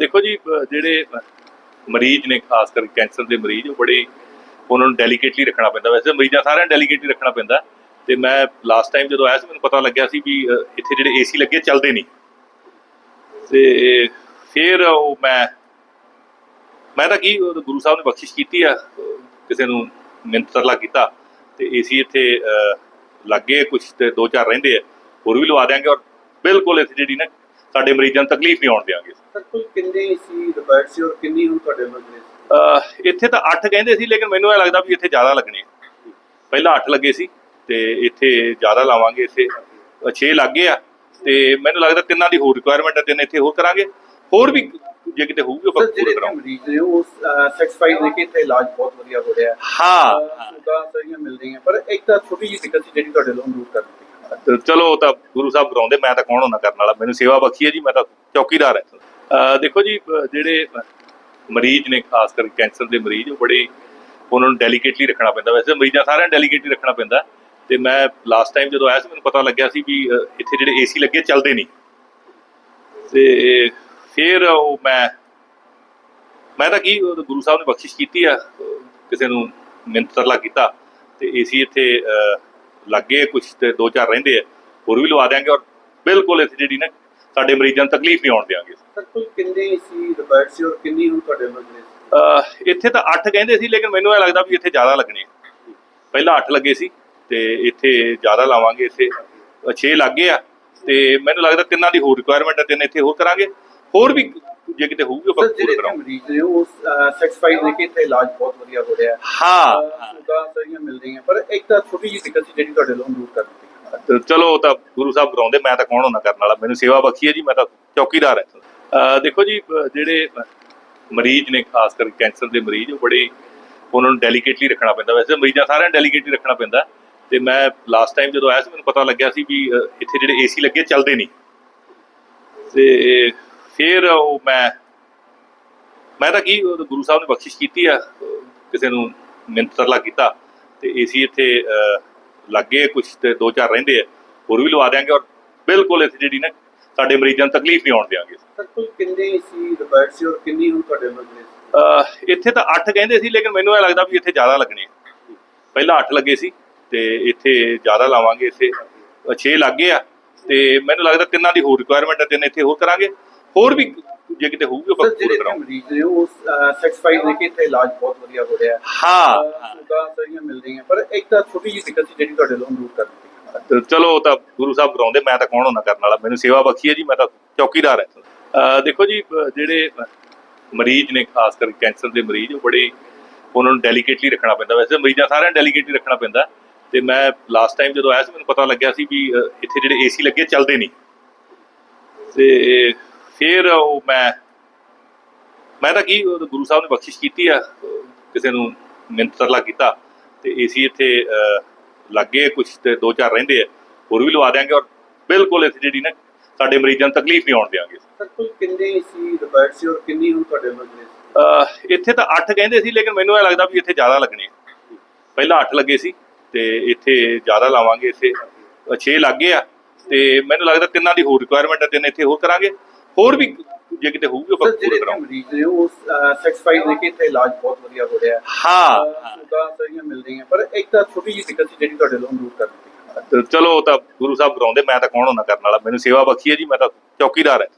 ਦੇਖੋ ਜੀ ਜਿਹੜੇ ਮਰੀਜ਼ ਨੇ ਖਾਸ ਕਰਕੇ ਕੈਂਸਰ ਦੇ ਮਰੀਜ਼ ਉਹ ਬੜੇ ਉਹਨਾਂ ਨੂੰ ਡੈਲੀਕੇਟਲੀ ਰੱਖਣਾ ਪੈਂਦਾ। ਵੈਸੇ ਮਰੀਜ਼ਾਂ ਸਾਰਿਆਂ ਨੂੰ ਡੈਲੀਕੇਟਲੀ ਰੱਖਣਾ ਪੈਂਦਾ। ਤੇ ਮੈਂ ਲਾਸਟ ਟਾਈਮ ਜਦੋਂ ਆਇਆ ਸੀ ਮੈਨੂੰ ਪਤਾ ਲੱਗਿਆ ਸੀ ਵੀ ਇੱਥੇ ਜਿਹੜੇ ਏਸੀ ਲੱਗੇ ਚੱਲਦੇ ਨਹੀਂ। ਤੇ ਫਿਰ ਉਹ ਮੈਂ ਮੈਂ ਤਾਂ ਕੀ ਗੁਰੂ ਸਾਹਿਬ ਨੇ ਬਖਸ਼ਿਸ਼ ਕੀਤੀ ਆ ਕਿਸੇ ਨੂੰ ਮਿੰਤ ਤਰਲਾ ਕੀਤਾ। ਤੇ ਏਸੀ ਇੱਥੇ ਅਹ, ਲੱਗੇ ਕੁਝ ਤੇ ਦੋ ਚਾਰ ਰਹਿੰਦੇ ਆ ਹੋਰ ਵੀ ਲਵਾ ਦਿਆਂਗੇ। ਔਰ ਬਿਲਕੁਲ ਇੱਥੇ ਜਿਹੜੀ ਨਾ ਸਾਡੇ ਮਰੀਜ਼ਾਂ ਨੂੰ ਤਕਲੀਫ ਨਹੀਂ ਆਉਣ ਦਿਆਂਗੇ। ਸਰ ਕੋਈ ਕਿੰਨੇ ਸੀ ਰਿਕੁਆਇਰਡ ਸੀ ਔਰ ਕਿੰਨੀ ਹੁਣ ਤੁਹਾਡੇ ਅਹ ਇੱਥੇ ਤਾਂ 8 ਕਹਿੰਦੇ ਸੀ ਲੇਕਿਨ ਮੈਨੂੰ ਇਹ ਲੱਗਦਾ ਵੀ ਇੱਥੇ ਜ਼ਿਆਦਾ ਲੱਗਣੇ। ਪਹਿਲਾਂ 8 ਲੱਗੇ ਸੀ ਤੇ ਇੱਥੇ ਜ਼ਿਆਦਾ ਲਾਵਾਂਗੇ ਇੱਥੇ। 6 ਲੱਗੇ ਆ ਤੇ ਮੈਨੂੰ ਲੱਗਦਾ ਤਿੰਨਾਂ ਦੀ ਹੋਰ ਰਿਕੁਆਇਰਮੈਂਟ ਹੈ ਤਿੰਨ ਇੱਥੇ ਹੋਰ ਕਰਾਂਗੇ। ਹੋਰ ਵੀ ਜੇ ਕਿਤੇ ਹੋਊਗੀ ਆਪਾਂ ਪੂਰਾ ਕਰਾਂਗੇ। ਮਰੀਜ਼ ਨੇ ਉਹ ਸੈਟੀਸਫਾਈਡ ਨੇ ਕਿ ਇੱਥੇ ਇਲਾਜ ਬਹੁਤ ਵਧੀਆ ਹੋ ਰਿਹਾ ਹੈ? ਹਾਂ। ਸੁਵਿਧਾ ਸਾਰੀਆਂ ਮਿਲ ਰਹੀਆਂ ਪਰ ਇੱਕ ਤਾਂ ਛੋਟੀ ਜਿਹੀ ਦਿੱਕਤ ਸੀ ਜਿਹੜੀ ਤੁਹਾਡੇ ਲੋਨ ਦੂਰ ਕਰ ਦਿੱਤੀ। ਤੇ ਚਲੋ ਉਹ ਤਾਂ ਗੁਰੂ ਸਾਹਿਬ ਕਰਾਉਂਦੇ ਮੈਂ ਤਾਂ ਕੌਣ ਹੋਣਾ ਕਰਨ ਵਾਲਾ? ਮੈਨੂੰ ਸੇਵਾ ਬਖਸ਼ੀ ਹੈ ਜੀ ਮੈਂ ਤਾਂ ਚੌਕੀਦਾਰ ਹਾਂ। ਦੇਖੋ ਜੀ ਜਿਹੜੇ ਮਰੀਜ਼ ਨੇ ਖਾਸ ਕਰਕੇ ਕੈਂਸਰ ਦੇ ਮਰੀਜ਼ ਉਹ ਬੜੇ ਉਹਨਾਂ ਨੂੰ ਡੈਲੀਕੇਟਲੀ ਰੱਖਣਾ ਪੈਂਦਾ। ਵੈਸੇ ਮਰੀਜ਼ਾਂ ਸਾਰਿਆਂ ਨੂੰ ਡੈਲੀਕੇਟਲੀ ਰੱਖਣਾ ਪੈਂਦਾ। ਤੇ ਮੈਂ ਲਾਸਟ ਟਾਈਮ ਜਦੋਂ ਆਇਆ ਸੀ ਮੈਨੂੰ ਪਤਾ ਲੱਗਿਆ ਸੀ ਵੀ ਇੱਥੇ ਜਿਹੜੇ ਏਸੀ ਲੱਗੇ ਚੱਲਦੇ ਨਹੀਂ। ਤੇ ਫਿਰ ਉਹ ਮੈਂ ਮੈਂ ਤਾਂ ਕੀ ਗੁਰੂ ਸਾਹਿਬ ਨੇ ਬਖਸ਼ਿਸ਼ ਕੀਤੀ ਆ ਕਿਸੇ ਨੂੰ ਮਿੰਤ ਤਰਲਾ ਕੀਤਾ। ਤੇ ਏਸੀ ਇੱਥੇ ਅਹ, ਲੱਗੇ ਕੁਝ ਤੇ ਦੋ ਚਾਰ ਰਹਿੰਦੇ ਆ ਹੋਰ ਵੀ ਲਵਾ ਦਿਆਂਗੇ ਔਰ ਬਿਲਕੁਲ ਇੱਥੇ ਜਿਹੜੀ ਨਾ ਸਾਡੇ ਮਰੀਜ਼ਾਂ ਨੂੰ ਤਕਲੀਫ ਨਹੀਂ ਆਉਣ ਦਿਆਂਗੇ। ਸਰ ਕੋਈ ਕਿੰਨੇ ਸੀ ਰਿਕੁਆਇਰਡ ਸੀ ਔਰ ਕਿੰਨੀ ਹੁਣ ਤੁਹਾਡੇ ਅਹ ਇੱਥੇ ਤਾਂ 8 ਕਹਿੰਦੇ ਸੀ ਲੇਕਿਨ ਮੈਨੂੰ ਇਹ ਲੱਗਦਾ ਵੀ ਇੱਥੇ ਜ਼ਿਆਦਾ ਲੱਗਣੇ। ਪਹਿਲਾਂ 8 ਲੱਗੇ ਸੀ ਤੇ ਇੱਥੇ ਜ਼ਿਆਦਾ ਲਾਵਾਂਗੇ ਇੱਥੇ 6 ਲੱਗੇ ਆ। ਤੇ ਮੈਨੂੰ ਲੱਗਦਾ ਤਿੰਨਾਂ ਦੀ ਹੋਰ ਰਿਕੁਆਇਰਮੈਂਟ ਹੈ ਤਿੰਨ ਇੱਥੇ ਹੋਰ ਕਰਾਂਗੇ। ਹੋਰ ਵੀ ਜੇ ਕਿਤੇ ਹੋਊਗੀ ਆਪਾਂ ਪੂਰਾ ਕਰਾਂਗੇ ਮਰੀਜ਼ ਨੇ ਉਹ ਸੈਟੀਸਫਾਈਡ ਨੇ ਕਿ ਇੱਥੇ ਇਲਾਜ ਬਹੁਤ ਵਧੀਆ ਹੋ ਰਿਹਾ ਹੈ। ਹਾਂ ਸੁਵਿਧਾ ਸਾਰੀਆਂ ਮਿਲ ਰਹੀਆਂ ਪਰ ਇੱਕ ਤਾਂ ਛੋਟੀ ਜਿਹੀ ਦਿੱਕਤ ਸੀ ਜਿਹੜੀ ਤੁਹਾਡੇ ਲੋਨ ਦੂਰ ਕਰ ਦਿੱਤੀ ਚਲੋ ਤਾਂ ਗੁਰੂ ਸਾਹਿਬ ਕਰਾਉਂਦੇ ਮੈਂ ਤਾਂ ਕੌਣ ਹੋਣਾ ਕਰਨ ਵਾਲਾ? ਮੈਨੂੰ ਸੇਵਾ ਬਖਸ਼ੀ ਹੈ ਜੀ ਮੈਂ ਤਾਂ ਚੌਕੀਦਾਰ ਹਾਂ ਦੇਖੋ ਜੀ ਜਿਹੜੇ ਮਰੀਜ਼ ਨੇ ਖਾਸ ਕਰਕੇ ਕੈਂਸਰ ਦੇ ਮਰੀਜ਼ ਉਹ ਬੜੇ ਉਹਨਾਂ ਨੂੰ ਡੈਲੀਕੇਟਲੀ ਰੱਖਣਾ ਪੈਂਦਾ। ਵੈਸੇ ਮਰੀਜ਼ਾਂ ਸਾਰਿਆਂ ਨੂੰ ਡੈਲੀਕੇਟਲੀ ਰੱਖਣਾ ਪੈਂਦਾ। ਤੇ ਮੈਂ ਲਾਸਟ ਟਾਈਮ ਜਦੋਂ ਆਇਆ ਸੀ ਮੈਨੂੰ ਪਤਾ ਲੱਗਿਆ ਸੀ ਵੀ ਇੱਥੇ ਜਿਹੜੇ ਏਸੀ ਲੱਗੇ ਚੱਲਦੇ ਨਹੀਂ। ਤੇ ਫਿਰ ਉਹ ਮੈਂ ਮੈਂ ਤਾਂ ਕੀ ਗੁਰੂ ਸਾਹਿਬ ਨੇ ਬਖਸ਼ਿਸ਼ ਕੀਤੀ ਆ ਕਿਸੇ ਨੂੰ ਮਿੰਤ ਤਰਲਾ ਕੀਤਾ। ਤੇ ਏਸੀ ਇੱਥੇ ਲੱਗੇ ਕੁਝ ਤੇ ਦੋ ਚਾਰ ਰਹਿੰਦੇ ਆ ਹੋਰ ਵੀ ਲਵਾ ਦਿਆਂਗੇ ਔਰ ਬਿਲਕੁਲ ਇੱਥੇ ਜਿਹੜੀ ਨਾ ਸਾਡੇ ਮਰੀਜ਼ਾਂ ਨੂੰ ਤਕਲੀਫ ਨਹੀਂ ਆਉਣ ਦਿਆਂਗੇ। ਸਰ ਕੋਈ ਕਿੰਨੇ ਸੀ ਰਿਕੁਆਇਰਡ ਸੀ ਔਰ ਕਿੰਨੀ ਹੁਣ ਤੁਹਾਡੇ ਮੰਗਦੇ ਸੀ? ਅਹ ਇੱਥੇ ਤਾਂ 8 ਕਹਿੰਦੇ ਸੀ ਲੇਕਿਨ ਮੈਨੂੰ ਇਹ ਲੱਗਦਾ ਵੀ ਇੱਥੇ ਜ਼ਿਆਦਾ ਲੱਗਣੇ ਆ। ਪਹਿਲਾਂ 8 ਲੱਗੇ ਸੀ ਤੇ ਇੱਥੇ ਜ਼ਿਆਦਾ ਲਾਵਾਂਗੇ ਇੱਥੇ 6 ਲੱਗੇ ਆ। ਤੇ ਮੈਨੂੰ ਲੱਗਦਾ ਤਿੰਨਾਂ ਦੀ ਹੋਰ ਰਿਕੁਆਇਰਮੈਂਟ ਹੈ ਤਿੰਨ ਇੱਥੇ ਹੋਰ ਕਰਾਂਗੇ। ਹੋਰ ਵੀ ਜੇ ਕਿਤੇ ਹੋਊਗੀ ਜਿਹੜੇ ਪੂਰਾ ਕਰਾਂਗੇ। ਮਰੀਜ਼ ਨੇ ਉਹ ਸੈਟੀਸਫਾਈਡ ਨੇ ਕਿ ਇੱਥੇ ਇਲਾਜ ਬਹੁਤ ਵਧੀਆ ਹੋ ਰਿਹਾ ਹੈ। ਹਾਂ। ਸੁਵਿਧਾ ਸਾਰੀਆਂ ਮਿਲ ਰਹੀਆਂ ਪਰ ਇੱਕ ਤਾਂ ਛੋਟੀ ਜਿਹੀ ਦਿੱਕਤ ਸੀ ਜਿਹੜੀ ਤੁਹਾਡੇ ਲੋਨ ਦੂਰ ਕਰ ਦਿੱਤੀ ਚਲੋ ਉਹ ਤਾਂ ਗੁਰੂ ਸਾਹਿਬ ਕਰਾਉਂਦੇ ਮੈਂ ਤਾਂ ਕੌਣ ਹੋਣਾ ਕਰਨ ਵਾਲਾ? ਮੈਨੂੰ ਸੇਵਾ ਬਖਸ਼ੀ ਹੈ ਜੀ ਮੈਂ ਤਾਂ ਚੌਕੀਦਾਰ ਹਾਂ। ਦੇਖੋ ਜੀ ਜਿਹੜੇ ਮਰੀਜ਼ ਨੇ ਖਾਸ ਕਰਕੇ ਕੈਂਸਰ ਦੇ ਮਰੀਜ਼ ਉਹ ਬੜੇ ਉਹਨਾਂ ਨੂੰ ਡੈਲੀਕੇਟਲੀ ਰੱਖਣਾ ਪੈਂਦਾ। ਵੈਸੇ ਮਰੀਜ਼ਾਂ ਸਾਰਿਆਂ ਨੂੰ ਡੈਲੀਕੇਟਲੀ ਰੱਖਣਾ ਪੈਂਦਾ। ਤੇ ਮੈਂ ਲਾਸਟ ਟਾਈਮ ਜਦੋਂ ਆਇਆ ਸੀ ਮੈਨੂੰ ਪਤਾ ਲੱਗਿਆ ਸੀ ਵੀ ਇੱਥੇ ਜਿਹੜੇ ਏਸੀ ਲੱਗੇ ਚੱਲਦੇ ਨਹੀਂ। ਤੇ ਫਿਰ ਉਹ ਮੈਂ ਮੈਂ ਤਾਂ ਕੀ ਗੁਰੂ ਸਾਹਿਬ ਨੇ ਬਖਸ਼ਿਸ਼ ਕੀਤੀ ਆ ਕਿਸੇ ਨੂੰ ਮਿੰਤ ਤਰਲਾ ਕੀਤਾ ਤੇ ਏਸੀ ਇੱਥੇ ਲੱਗੇ ਕੁਝ ਤੇ ਦੋ ਚਾਰ ਰਹਿੰਦੇ ਆ ਹੋਰ ਵੀ ਲਵਾ ਦਿਆਂਗੇ ਔਰ ਬਿਲਕੁਲ ਇੱਥੇ ਜਿਹੜੀ ਨਾ ਸਾਡੇ ਮਰੀਜ਼ਾਂ ਨੂੰ ਤਕਲੀਫ ਨਹੀਂ ਆਉਣ ਕਿੰਨੇ ਸੀ ਔਰ ਕਿੰਨੀ ਹੁਣ ਤੁਹਾਡੇ ਅਹ ਇੱਥੇ ਤਾਂ 8 ਕਹਿੰਦੇ ਸੀ ਲੇਕਿਨ ਮੈਨੂੰ ਇਹ ਲੱਗਦਾ ਵੀ ਇੱਥੇ ਜ਼ਿਆਦਾ ਲੱਗਣੇ। ਪਹਿਲਾਂ 8 ਲੱਗੇ ਸੀ ਤੇ ਇੱਥੇ ਜ਼ਿਆਦਾ ਲਾਵਾਂਗੇ ਇੱਥੇ 6 ਲੱਗੇ ਆ ਤੇ ਮੈਨੂੰ ਲੱਗਦਾ ਤਿੰਨਾਂ ਦੀ ਹੋਰ ਰਿਕੁਆਇਰਮੈਂਟ ਹੈ ਤਿੰਨ ਇੱਥੇ ਹੋਰ ਕਰਾਂਗੇ। ਹੋਰ ਵੀ ਜੇ ਕਿਤੇ ਹੋਊਗੀ ਜਿਹੜੇ ਪੂਰਾ ਕਰਾਂਗੇ ਮਰੀਜ਼ ਨੇ ਉਹ ਸੈਟੀਸਫਾਈਡ ਨੇ ਕਿ ਇੱਥੇ ਇਲਾਜ ਬਹੁਤ ਵਧੀਆ ਹੋ ਰਿਹਾ ਹੈ। ਹਾਂ ਸੁਵਿਧਾ ਸਾਰੀਆਂ ਮਿਲ ਰਹੀਆਂ ਪਰ ਇੱਕ ਤਾਂ ਛੋਟੀ ਜਿਹੀ ਦਿੱਕਤ ਸੀ ਜਿਹੜੀ ਤੁਹਾਡੇ ਲੋਨ ਦੂਰ ਕਰ ਦਿੱਤੀ ਚਲੋ ਉਹ ਤਾਂ ਗੁਰੂ ਸਾਹਿਬ ਕਰਾਉਂਦੇ ਮੈਂ ਤਾਂ ਕੌਣ ਹੋਣਾ ਕਰਨ ਵਾਲਾ? ਮੈਨੂੰ ਸੇਵਾ ਬਖਸ਼ੀ ਹੈ ਜੀ ਮੈਂ ਤਾਂ ਚੌਕੀਦਾਰ ਹਾਂ